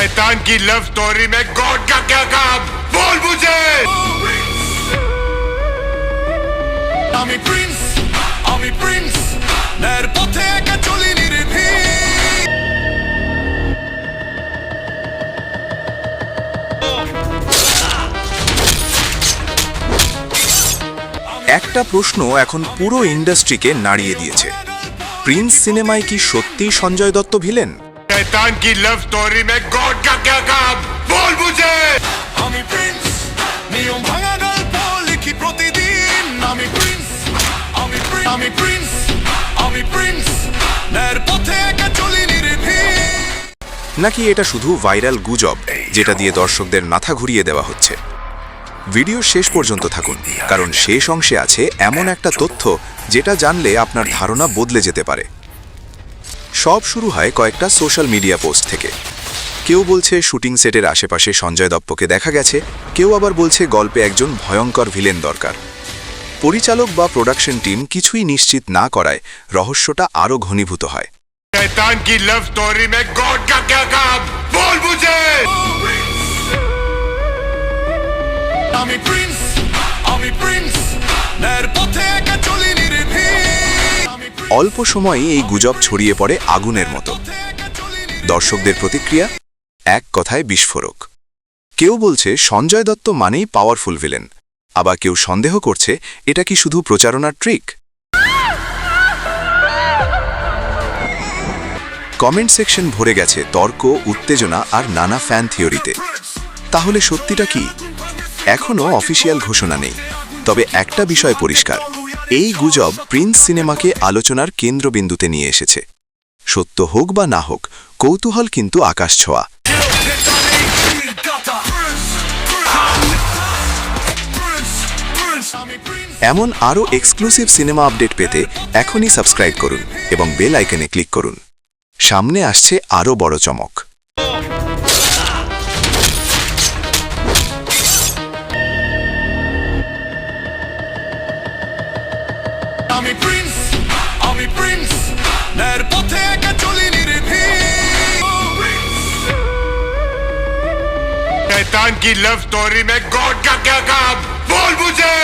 शैतान की love story में गॉड का क्या काम बोल मुझे আমি প্রিন্স আমি প্রিন্স ন্যায়ের পথে একা চলি নির্ভীক একটা প্রশ্ন এখন পুরো ইন্ডাস্ট্রিকে নাড়িয়ে দিয়েছে প্রিন্স সিনেমায় কি সত্যি সঞ্জয় দত্ত ভিলেন शैतान की लव स्टोरी में गॉड का क्या काम बोल मुझे আমি প্রিন্স নিয়ম ভাঙা গল্প লিখি প্রতিদিন আমি প্রিন্স আমি প্রিন্স আমি প্রিন্স আমি প্রিন্স ন্যায়ের পথে একা চলি নির্ভীক নাকি এটা শুধু ভাইরাল গুজব যেটা দিয়ে দর্শকদের মাথা ঘুরিয়ে দেওয়া হচ্ছে ভিডিও শেষ পর্যন্ত থাকুন কারণ শেষ অংশে আছে এমন একটা তথ্য যেটা জানলে আপনার ধারণা বদলে যেতে পারে সব শুরু হয় কয়েকটা সোশ্যাল মিডিয়া পোস্ট থেকে। কেউ বলছে শুটিং সেটের আশেপাশে সঞ্জয় দপ্পকে দেখা গেছে, কেউ আবার বলছে গল্পে একজন ভয়ঙ্কর ভিলেন দরকার। পরিচালক বা প্রোডাকশন টিম কিছুই নিশ্চিত না করায় রহস্যটা আরও ঘনীভূত হয়। কি লাভ স্টোরি মে গড কা বল অল্প সময়ে এই গুজব ছড়িয়ে পড়ে আগুনের মতো। দর্শকদের প্রতিক্রিয়া? এক কথায় বিস্ফোরক। কেউ বলছে সঞ্জয় দত্ত মানেই পাওয়ারফুল ভিলেন আবার কেউ সন্দেহ করছে, এটা কি শুধু প্রচারণার ট্রিক কমেন্ট সেকশন ভরে গেছে তর্ক, উত্তেজনা আর নানা ফ্যান থিওরিতে তাহলে সত্যিটা কি? এখনও অফিসিয়াল ঘোষণা নেই। তবে একটা বিষয় পরিষ্কার। এই গুজব প্রিন্স সিনেমাকে আলোচনার কেন্দ্রবিন্দুতে নিয়ে এসেছে। সত্য হোক বা না হোক, কৌতূহল কিন্তু আকাশ ছোঁয়া। এমন আরও এক্সক্লুসিভ সিনেমা আপডেট পেতে এখনই সাবস্ক্রাইব করুন এবং বেল আইকনে ক্লিক করুন। সামনে আসছে আরও বড় চমক। আমি প্রিন্স আমি প্রিন্স ন্যায়ের পথে একা চলি নির্ভীক शैतान की लव स्टोरी में गॉड का क्या काम बोल मुझे